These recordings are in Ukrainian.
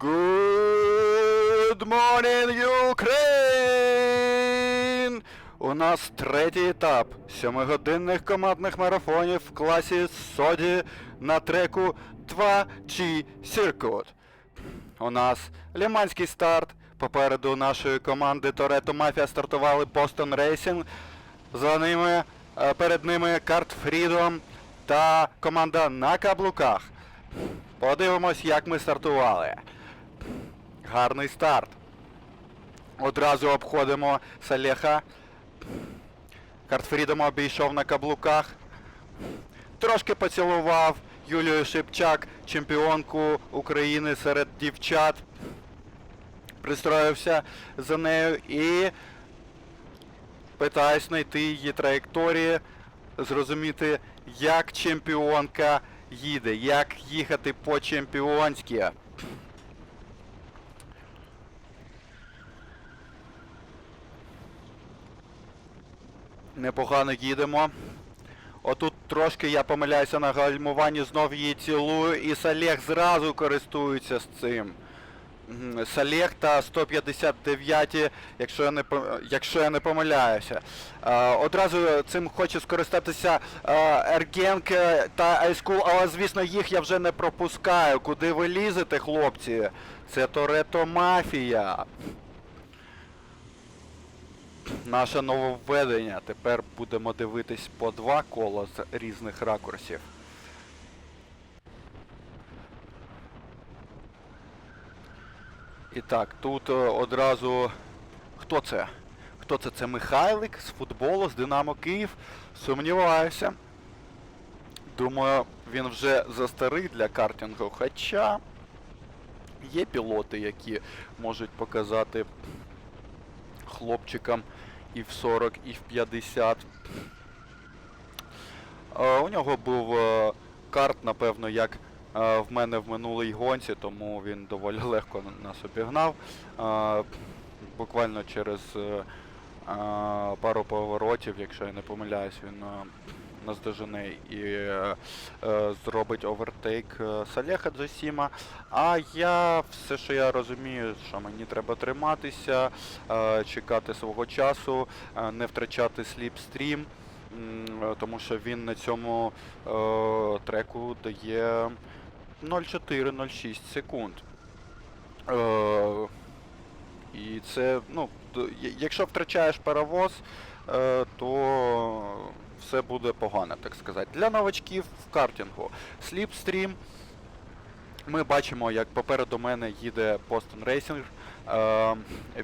Good morning, Ukraine! У нас третій етап сьомигодинних командних марафонів в класі Соді на треку 2G Circuit. У нас ліманський старт. Попереду нашої команди Торетто Мафія стартували Boston Racing. За ними, е, перед ними Карт Freedom та команда на каблуках. Подивимось, як ми стартували. Гарний старт. Одразу обходимо Салеха. Картфрідом обійшов на каблуках. Трошки поцілував Юлію Шипчак, чемпіонку України серед дівчат. Пристроївся за нею і питаюсь знайти її траєкторії, зрозуміти, як чемпіонка їде, як їхати по-чемпіонськи. Непогано їдемо. Отут трошки я помиляюся на гальмуванні, знов її цілую, і Салех зразу користується з цим. Салех та 159, якщо я не якщо я не помиляюся. Е, одразу цим хоче скористатися Ергенк та Айскул, але звісно їх я вже не пропускаю. Куди ви лізете, хлопці? Це Торетто Мафія. Наше нововведення. Тепер будемо дивитись по два кола з різних ракурсів. І так, тут е, одразу. Хто це? Хто це? Це Михайлик з футболу, з Динамо Київ. Сумніваюся. Думаю, він вже застарий для картингу. Хоча є пілоти, які можуть показати хлопчикам і в 40, і в 50. Е, У нього був е, карт, напевно, як е, в мене в минулій гонці, тому він доволі легко нас обігнав. Буквально через пару поворотів, якщо я не помиляюсь, він наздожене і е, е, зробить овертейк е, Салеха Джасіма. А я все, що я розумію, що мені треба триматися, е, чекати свого часу, е, не втрачати сліпстрім, е, тому що він на цьому е, треку дає 0,4-0,6 секунд. Е, і це, ну, якщо втрачаєш паровоз, е, то все буде погано, так сказати. Для новачків в картингу. Сліпстрім. Ми бачимо, як попереду мене їде Racing. Е,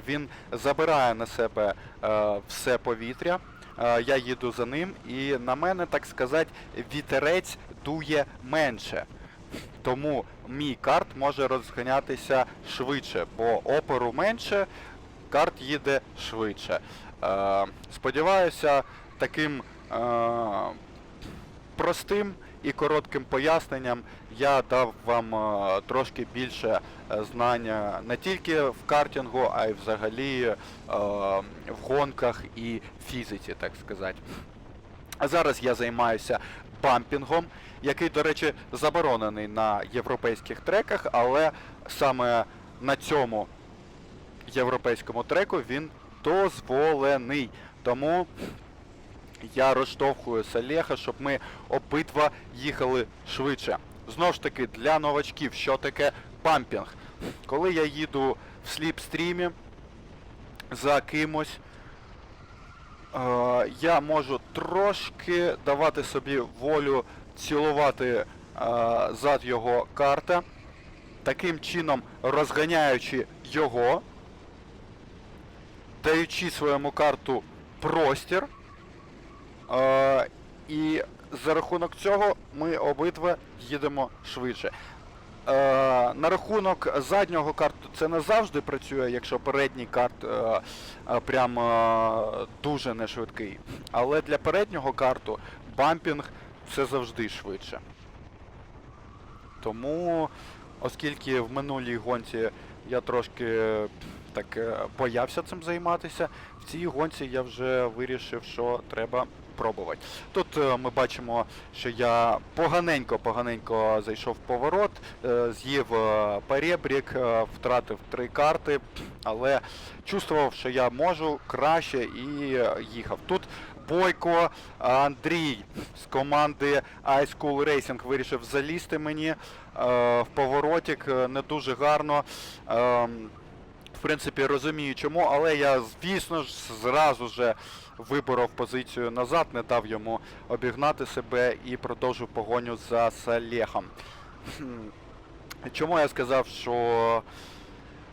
він забирає на себе е, все повітря. Е, я їду за ним, і на мене, так сказати, вітерець дує менше. Тому мій карт може розганятися швидше, бо опору менше, карт їде швидше. Е, сподіваюся, таким простим і коротким поясненням я дав вам е, трошки більше е, знання не тільки в картингу, а й взагалі е, в гонках і фізиці, так сказати. А зараз я займаюся бампінгом, який, до речі, заборонений на європейських треках, але саме на цьому європейському треку він дозволений. Тому я розштовхую Салеха, щоб ми обидва їхали швидше. Знову ж таки, для новачків, що таке бампінг? Коли я їду в сліпстрімі за кимось, е, я можу трошки давати собі волю цілувати е, зад його карта, таким чином розганяючи його, даючи своєму карту простір. Е, і за рахунок цього ми обидва їдемо швидше. Е, на рахунок заднього карту це не завжди працює, якщо передній карт е, е, прям е, дуже не швидкий. Але для переднього карту бампінг це завжди швидше. Тому, оскільки в минулій гонці я трошки так е, боявся цим займатися, в цій гонці я вже вирішив, що треба спробувати. Тут е, ми бачимо, що я поганенько-поганенько зайшов в поворот, е, з'їв е, перебрік, втратив три карти, але чувствував, що я можу краще і їхав. Тут Бойко Андрій з команди Ice School Racing вирішив залізти мені в поворотик не дуже гарно. Ем, в принципі, розумію чому, але я, звісно ж, зразу же виборов позицію назад, не дав йому обігнати себе і продовжив погоню за Салехом. Чому я сказав, що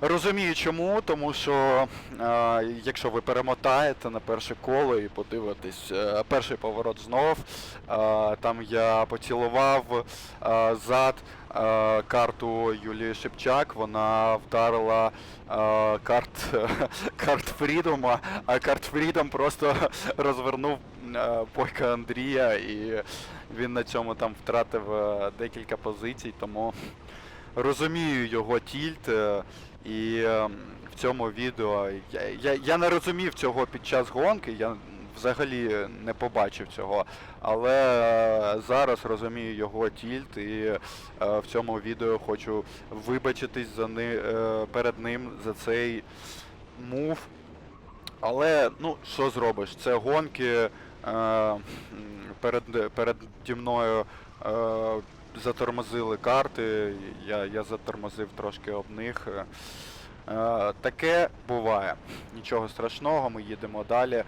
розумію чому, тому що е, якщо ви перемотаєте на перше коло і подивитесь е, перший поворот знов, е, там я поцілував е, зад е, карту Юлії Шепчак, вона вдарила е, карт, карт Фрідома, а карт Фрідом просто розвернув е, Бойка Андрія і він на цьому там втратив е, декілька позицій, тому розумію його тільт. е, І е, в цьому відео я, я, я не розумів цього під час гонки, я взагалі не побачив цього. Але е, зараз розумію його тільт і в цьому відео хочу вибачитись за ни, перед ним за цей мув. Але ну що зробиш? Це гонки перед, переді мною затормозили карти, я, я затормозив трошки об них. Е, таке буває. Нічого страшного, ми їдемо далі. Е,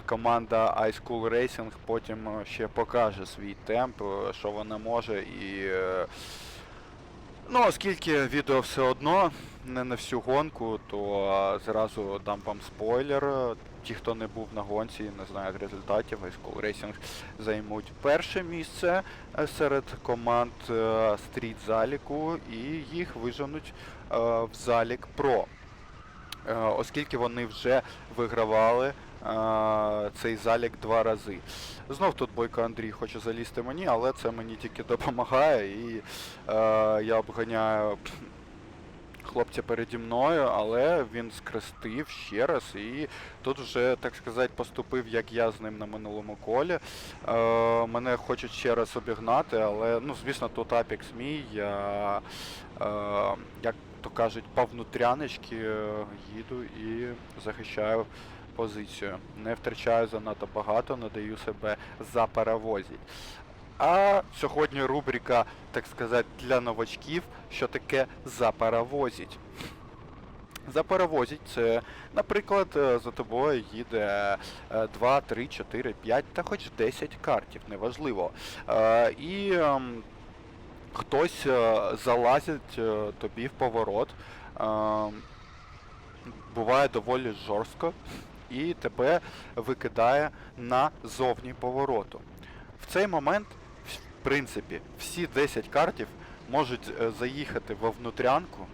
команда Ice School Racing потім ще покаже свій темп, е, що вона може і. Ну, оскільки відео все одно не на всю гонку, то зразу дам вам спойлер. Ті, хто не був на гонці, не знають результатів, School Racing займуть перше місце е, серед команд е, стріт заліку і їх виженуть е, в залік Про. Оскільки вони вже вигравали цей залік два рази. Знов тут Бойко Андрій хоче залізти мені, але це мені тільки допомагає і е, я обганяю хлопця переді мною, але він скрестив ще раз і тут вже, так сказати, поступив, як я з ним на минулому колі. Е, мене хочуть ще раз обігнати, але ну, звісно, тут апікс мій. Я, е, як то кажуть, по внутряночки е, їду і захищаю позицію. Не втрачаю занадто багато, надаю себе за паровозі. А сьогодні рубрика, так сказати, для новачків, що таке запаровозіть. Запаровозіть це, наприклад, е, за тобою їде е, 2, 3, 4, 5 та хоч 10 картів, неважливо. Е, І ем, хтось е, залазить тобі в поворот. ем, Буває доволі жорстко і тебе викидає на зовні повороту. В цей момент, принципі, всі 10 картів можуть е, заїхати во внутрянку,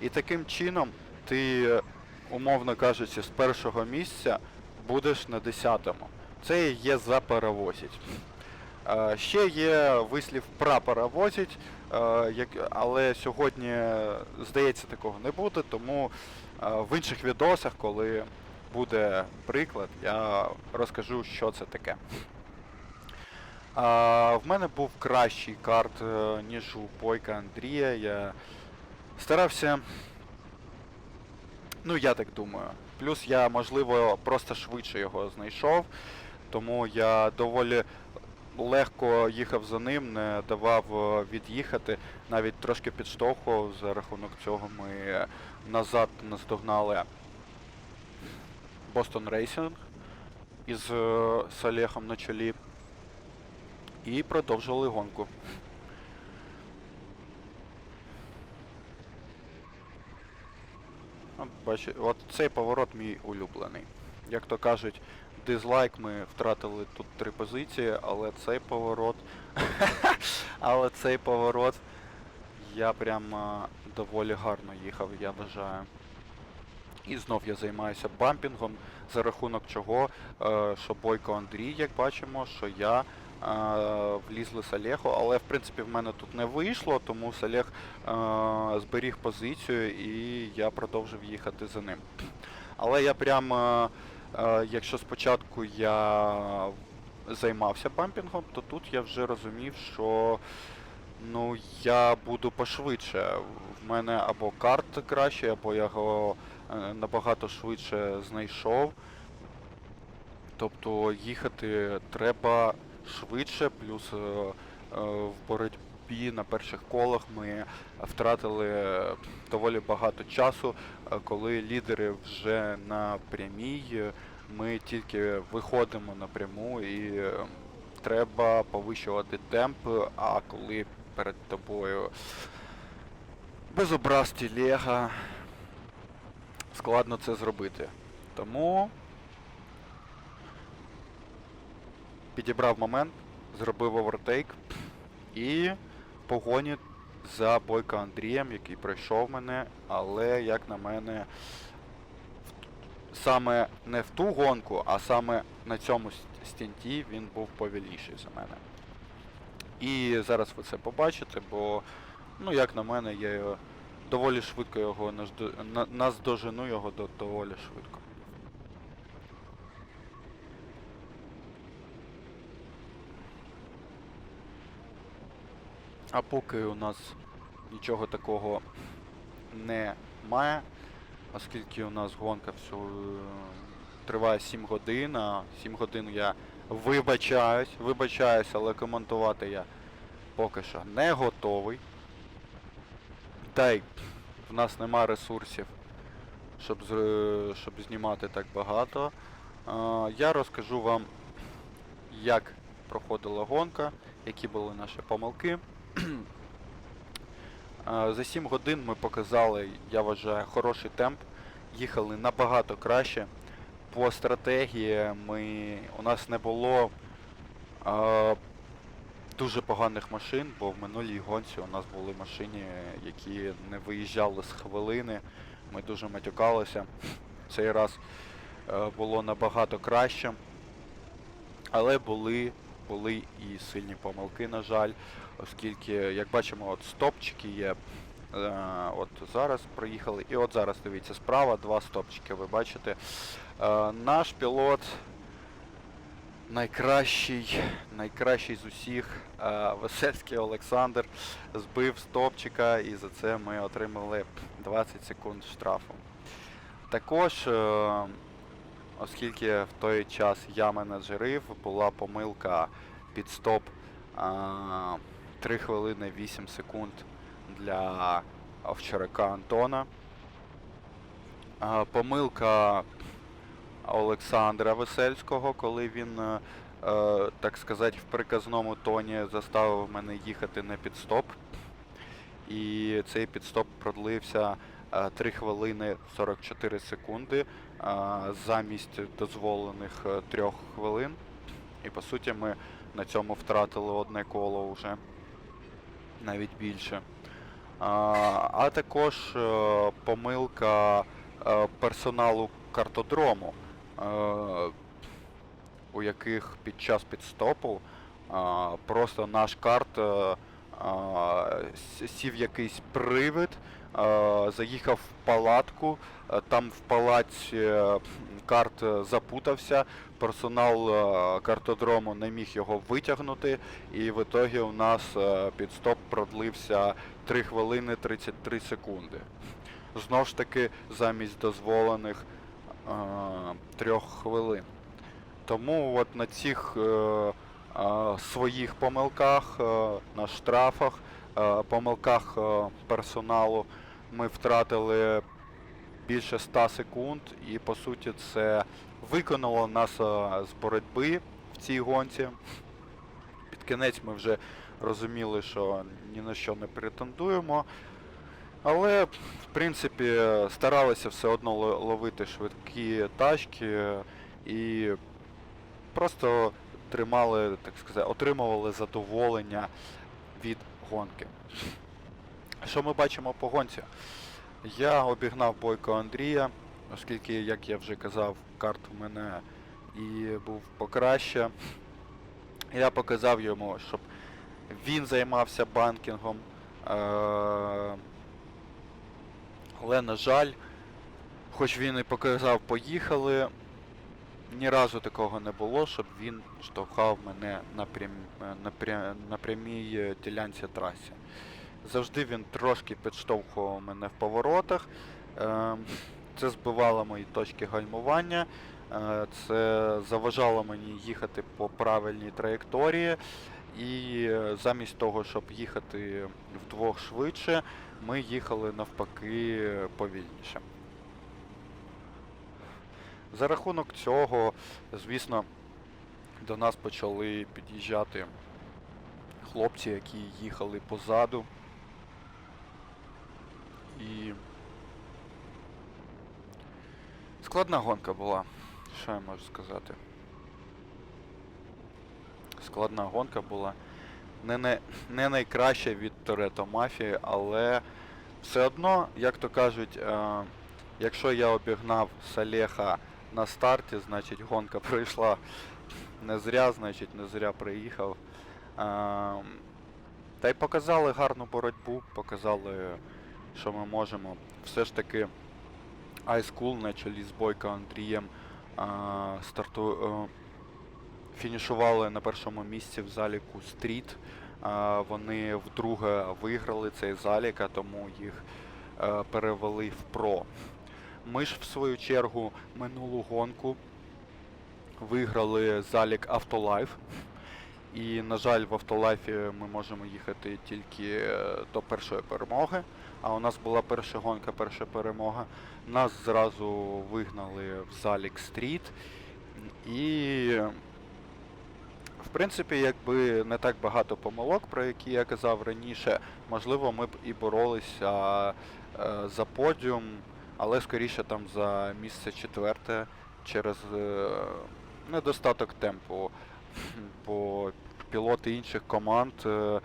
і таким чином ти, е, умовно кажучи, з першого місця будеш на 10-му. Це є запаровозіть. Е, Ще є вислів прапаровозіть, е, але сьогодні, здається, такого не буде, тому в інших відосах, коли буде приклад, я розкажу, що це таке. А, в мене був кращий карт, е, ніж у Бойка Андрія. Я старався. Ну, я так думаю. Плюс я, можливо, просто швидше його знайшов, тому я доволі легко їхав за ним, не давав е, від'їхати, навіть трошки підштовхував, за рахунок цього ми назад наздогнали Boston Racing із е, Салехом на чолі і продовжували гонку. От, бачи, от цей поворот мій улюблений. Як то кажуть, дизлайк ми втратили тут три позиції, але цей поворот. але цей поворот я прям доволі гарно їхав, я вважаю. І знов я займаюся бампінгом, за рахунок чого, е, що Бойко Андрій, як бачимо, що я влізли Салеху, але в принципі в мене тут не вийшло, тому Салех е, зберіг позицію і я продовжив їхати за ним. Але я прям, е, е, якщо спочатку я займався бампінгом, то тут я вже розумів, що ну, я буду пошвидше. В мене або карт краще, або я його е, набагато швидше знайшов. Тобто їхати треба швидше, плюс е, е, в боротьбі на перших колах ми втратили доволі багато часу, е, коли лідери вже на прямій, е, ми тільки виходимо на пряму і е, треба повищувати темп, а коли перед тобою безобраз тілега, складно це зробити. Тому підібрав момент, зробив овертейк і погоні за Бойко Андрієм, який пройшов мене, але, як на мене, саме не в ту гонку, а саме на цьому стінті він був повільніший за мене. І зараз ви це побачите, бо, ну, як на мене, я доволі швидко його наздожену його доволі швидко. А поки у нас нічого такого немає, оскільки у нас гонка всю е, триває 7 годин, а 7 годин я вибачаюсь, вибачаюсь, але коментувати я поки що не готовий. Та й в нас нема ресурсів, щоб, зр- щоб знімати так багато. А, я розкажу вам, як проходила гонка, які були наші помилки. А, За 7 годин ми показали, я вважаю, хороший темп. Їхали набагато краще. По стратегії ми, у нас не було а, дуже поганих машин, бо в минулій гонці у нас були машини, які не виїжджали з хвилини. Ми дуже матюкалися. Цей раз е, було набагато краще. Але були, були і сильні помилки, на жаль, оскільки, як бачимо, от стопчики є. Е, от зараз проїхали. І от зараз дивіться, справа два стопчики, ви бачите. Е, наш пілот найкращий, найкращий з усіх, е, Весельський Олександр, збив стопчика і за це ми отримали 20 секунд штрафу. Також, оскільки в той час я менеджерив, була помилка під стоп 3 хвилини 8 секунд для овчарика Антона. Помилка Олександра Весельського, коли він, е, е, так сказати, в приказному тоні заставив мене їхати на підстоп. І цей підстоп продлився е, 3 хвилини 44 секунди е, замість дозволених 3 хвилин. І по суті ми на цьому втратили одне коло вже, навіть більше. А, також е, помилка е, персоналу картодрому, е, у яких під час підстопу просто наш карт сів якийсь привид, заїхав в палатку, е, там в палаці е, карт е, запутався, персонал е, картодрому не міг його витягнути, і в ітогі у нас е, підстоп продлився 3 хвилини 33 секунди. Знову ж таки, замість дозволених е, трьох хвилин. Тому от на цих е, е, своїх помилках, е, на штрафах, е, помилках е, персоналу ми втратили більше 100 секунд, і по суті це виконало нас е, з боротьби в цій гонці. Під кінець ми вже розуміли, що ні на що не претендуємо. Але, в принципі, старалися все одно ловити швидкі тачки і просто тримали, так сказати, отримували задоволення від гонки. Що ми бачимо по гонці? Я обігнав Бойко Андрія, оскільки, як я вже казав, карт у мене і був покраще. Я показав йому, щоб він займався банкінгом. Е- але, на жаль, хоч він і показав, поїхали, ні разу такого не було, щоб він штовхав мене на, прям, на, пря- на прямій е, ділянці траси. Завжди він трошки підштовхував мене в поворотах. Ем, Це збивало мої точки гальмування, е, це заважало мені їхати по правильній траєкторії. І е, замість того, щоб їхати вдвох швидше, ми їхали навпаки е, повільніше. За рахунок цього, звісно, до нас почали під'їжджати хлопці, які їхали позаду. І складна гонка була, що я можу сказати. Складна гонка була. Не, не, не найкраща від Торетто Мафії, але все одно, як то кажуть, е, якщо я обігнав Салеха на старті, значить гонка пройшла не зря, значить не зря приїхав. Е, та й показали гарну боротьбу, показали, що ми можемо. Все ж таки High School на чолі з Бойко Андрієм е, старту, е, фінішували на першому місці в заліку Стріт. Вони вдруге виграли цей залік, а тому їх е, перевели в Про. Ми ж в свою чергу минулу гонку виграли залік Автолайф. І, на жаль, в Автолайфі ми можемо їхати тільки е, до першої перемоги. А у нас була перша гонка, перша перемога. Нас зразу вигнали в залік Стріт. І в принципі, якби не так багато помилок, про які я казав раніше, можливо, ми б і боролися е, за подіум, але скоріше там за місце четверте через е, недостаток темпу. Бо пілоти інших команд е,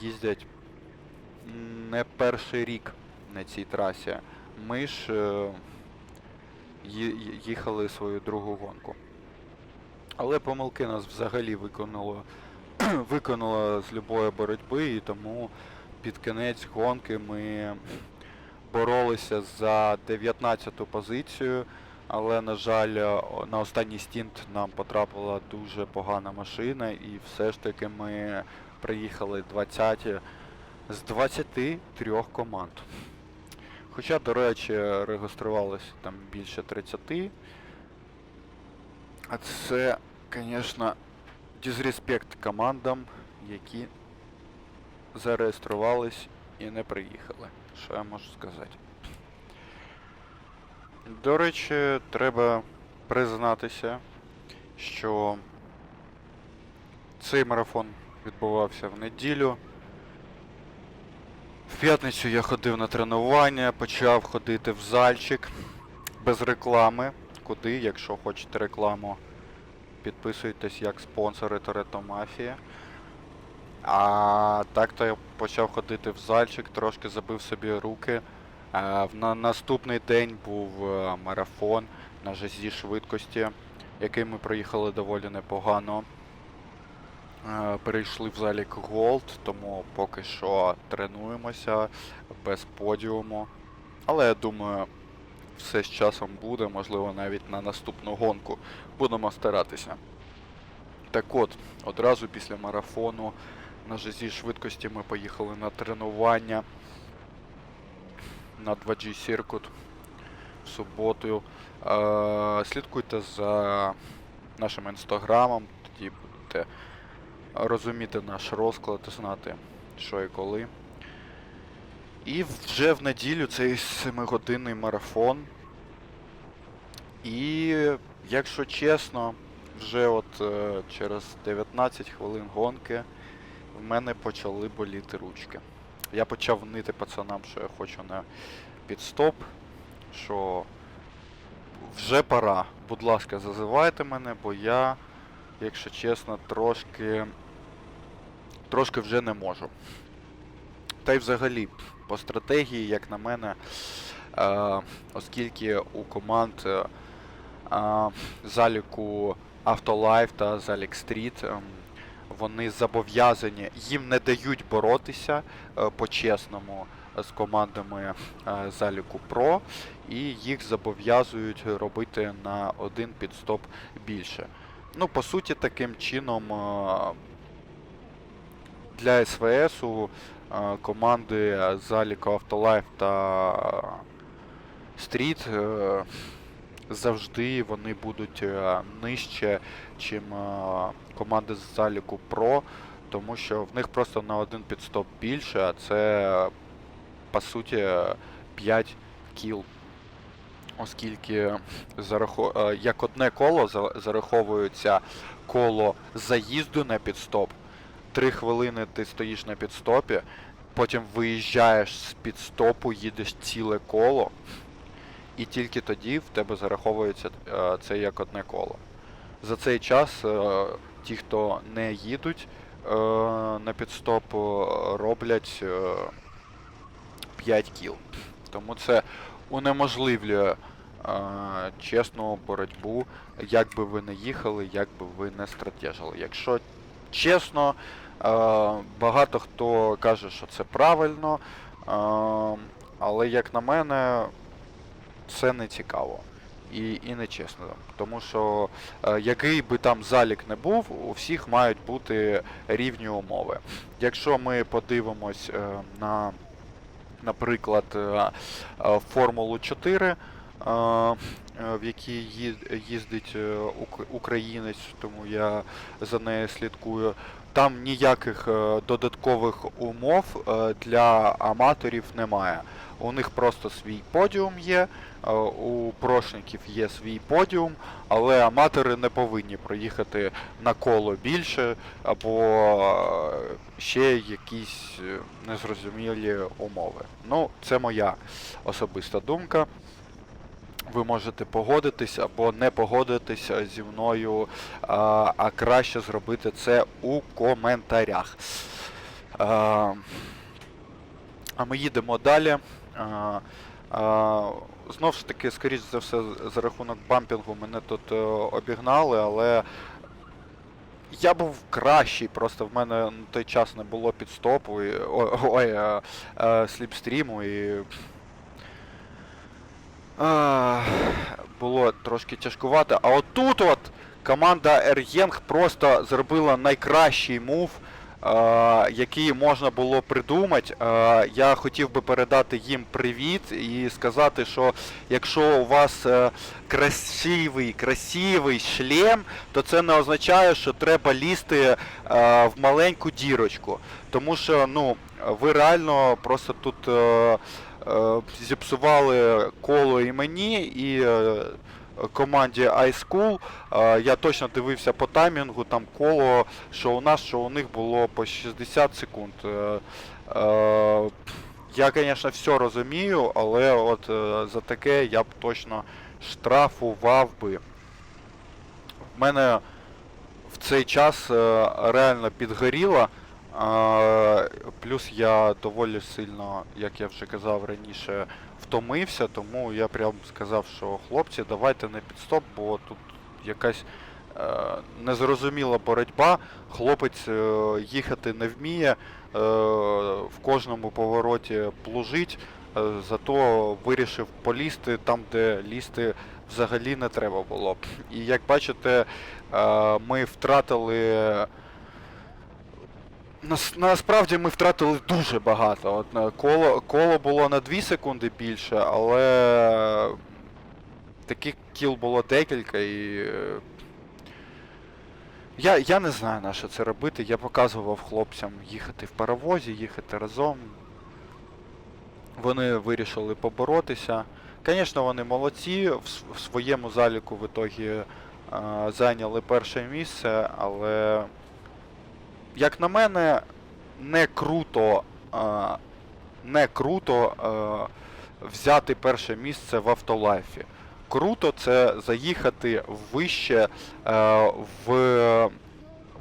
їздять не перший рік на цій трасі. Ми ж е, їхали свою другу гонку. Але помилки нас взагалі виконало, виконало з любої боротьби, і тому під кінець гонки ми боролися за 19-ту позицію, але, на жаль, на останній стінт нам потрапила дуже погана машина, і все ж таки ми приїхали 20 з 23 команд. Хоча, до речі, реєструвалося там більше 30. А це, звісно, дізреспект командам, які зареєструвались і не приїхали. Що я можу сказати? До речі, треба признатися, що цей марафон відбувався в неділю. В п'ятницю я ходив на тренування, почав ходити в зальчик без реклами. Куди, якщо хочете рекламу, підписуйтесь як спонсори Торетто А так то я почав ходити в зальчик, трошки забив собі руки. А, на наступний день був е, марафон на жазі швидкості, який ми проїхали доволі непогано. Е, Перейшли в залік Голд, тому поки що тренуємося без подіуму. Але я думаю, все з часом буде, можливо, навіть на наступну гонку будемо старатися. Так от, одразу після марафону на жазі швидкості ми поїхали на тренування на 2G Circuit в суботу. Е, слідкуйте за нашим інстаграмом, тоді будете розуміти наш розклад, знати, що і коли. І вже в неділю цей 7-годинний марафон. І, якщо чесно, вже от е, через 19 хвилин гонки в мене почали боліти ручки. Я почав нити пацанам, що я хочу на підстоп, що вже пора. Будь ласка, зазивайте мене, бо я, якщо чесно, трошки. Трошки вже не можу. Та й взагалі, по стратегії, як на мене, е, оскільки у команд е, е, заліку Автолайф та Залік Стріт ем, вони зобов'язані, їм не дають боротися по-чесному з командами заліку Про, і їх зобов'язують робити на один підстоп більше. Ну, по суті, таким чином для СВСу е, команди заліку Автолайф та Стріт е, завжди вони будуть е, нижче, чим команди з заліку Про, тому що в них просто на один підстоп більше, а це по суті 5 кіл. Оскільки як одне коло за- зараховується коло заїзду на підстоп. Три хвилини ти стоїш на підстопі, потім виїжджаєш з підстопу, їдеш ціле коло, і тільки тоді в тебе зараховується е, це як одне коло. За цей час е, ті, хто не їдуть е, на підстоп, роблять е, 5 кіл. Тому це унеможливлює чесну боротьбу, як би ви не їхали, як би ви не стратежили. Якщо чесно, е, багато хто каже, що це правильно, е, але як на мене, це не цікаво. І, і не чесно. Тому що е, який би там залік не був, у всіх мають бути рівні умови. Якщо ми подивимось на, наприклад, Формулу 4, е, е, в якій їздить е, українець, тому я за нею слідкую. Там ніяких е, додаткових умов е, для аматорів немає. У них просто свій подіум є, е, у прошників є свій подіум, але аматори не повинні проїхати на коло більше або е, ще якісь е, незрозумілі умови. Ну, це моя особиста думка. Ви можете погодитись або не погодитися зі мною, а, краще зробити це у коментарях. А, ми їдемо далі. А, а, знов ж таки, скоріш за все, за рахунок бампінгу мене тут е, обігнали, але я був кращий, просто в мене на той час не було підстопу, і, ой, е, е, сліпстріму і. Було трошки тяжкувато. А отут от команда Ергенг просто зробила найкращий мув, який можна було придумати. Я хотів би передати їм привіт і сказати, що якщо у вас е, красивий, красивий шлем, то це не означає, що треба лізти е, в маленьку дірочку. Тому що ну, ви реально просто тут. Е, зіпсували коло і мені, і е, команді iSchool. Е, я точно дивився по таймінгу, там коло, що у нас, що у них було по 60 секунд. Е, е, я, звісно, все розумію, але от е, за таке я б точно штрафував би. В мене в цей час е, реально підгоріло. Плюс я доволі сильно, як я вже казав раніше, втомився, тому я прям сказав, що хлопці, давайте не підстоп, бо тут якась е, незрозуміла боротьба. Хлопець е, їхати не вміє, е, в кожному повороті плужить, е, зато вирішив полізти там, де лізти взагалі не треба було. І як бачите, е, ми втратили. Нас, насправді ми втратили дуже багато. От, е, коло, коло було на 2 секунди більше, але таких кіл було декілька і. е, Я, я не знаю на що це робити. Я показував хлопцям їхати в паровозі, їхати разом. Вони вирішили поборотися. Звісно, вони молодці, в, в своєму заліку в ітогі е, зайняли перше місце, але як на мене, не круто, а, не круто е, взяти перше місце в автолайфі. Круто це заїхати вище е, в,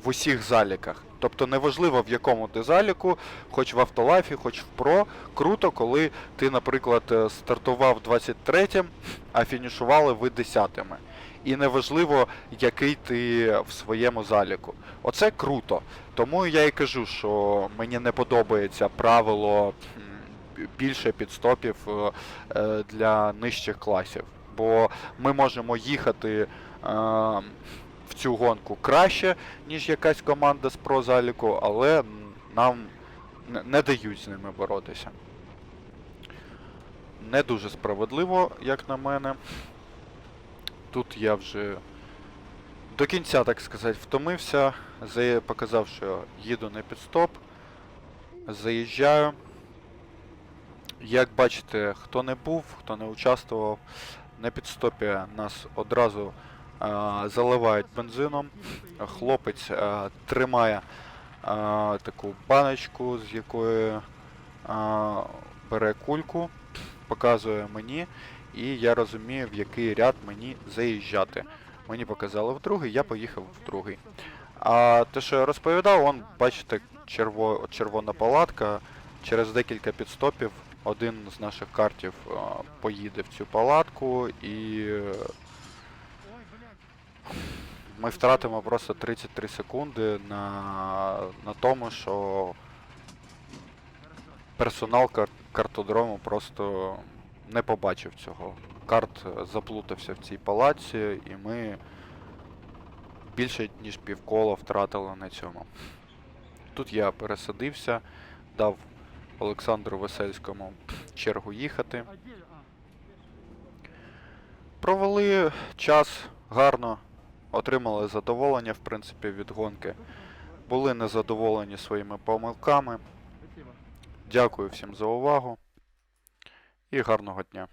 в усіх заліках. Тобто неважливо в якому ти заліку, хоч в автолайфі, хоч в про, круто, коли ти, наприклад, е, стартував 23-м, а фінішували ви 10-ми. І неважливо, який ти в своєму заліку. Оце круто. Тому я і кажу, що мені не подобається правило більше підстопів е, е, для нижчих класів. Бо ми можемо їхати е, в цю гонку краще, ніж якась команда з про заліку, але нам не дають з ними боротися. Не дуже справедливо, як на мене. Тут я вже до кінця, так сказати, втомився. За- Показав, що їду на підстоп. Заїжджаю. Як бачите, хто не був, хто не участвував, на підстопі нас одразу а, заливають бензином. Хлопець а, тримає а, таку баночку, з якої а, бере кульку, показує мені, і я розумію, в який ряд мені заїжджати. Мені показали в другий, я поїхав в другий. А те, що я розповідав, он, бачите, черво, червона палатка. Через декілька підстопів один з наших картів а, поїде в цю палатку і е, ми втратимо просто 33 секунди на, на тому, що персонал кар- картодрому просто не побачив цього. Карт е, заплутався в цій палаці, і ми більше ніж півкола втратили на цьому. Тут я пересадився, дав Олександру Весельському чергу їхати. Провели час гарно, отримали задоволення, в принципі, від гонки. Були незадоволені своїми помилками. Дякую всім за увагу і гарного дня.